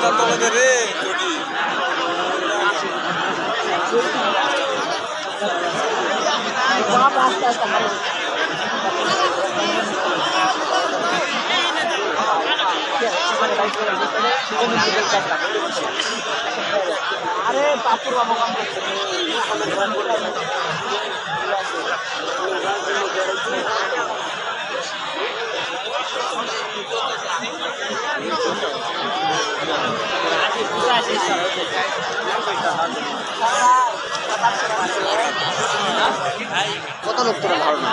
রাস্তা তলে রে চটি আরে বাপুর বাবু কত লোক তোমার ধারণা?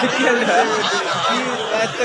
থেকে তুই না কি রাস্তা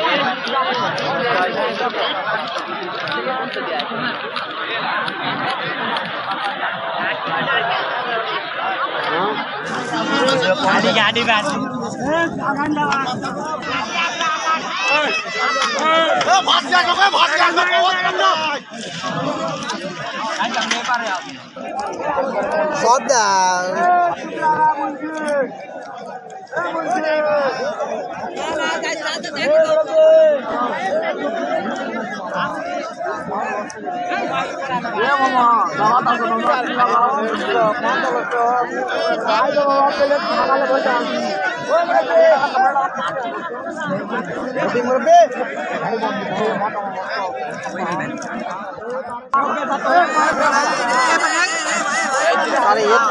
হয় নেমে সারা সব তো ভালো হয় এমনি তো বা এটা নিয়ে পারে তোমার প্লেটটা আছে বড় বেশি কতগুলো আছে বাবা ঠিক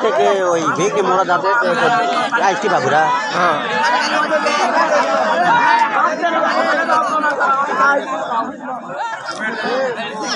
থেকে ওই ভেকে মোড়া যাতে আইসটি বাবুরা।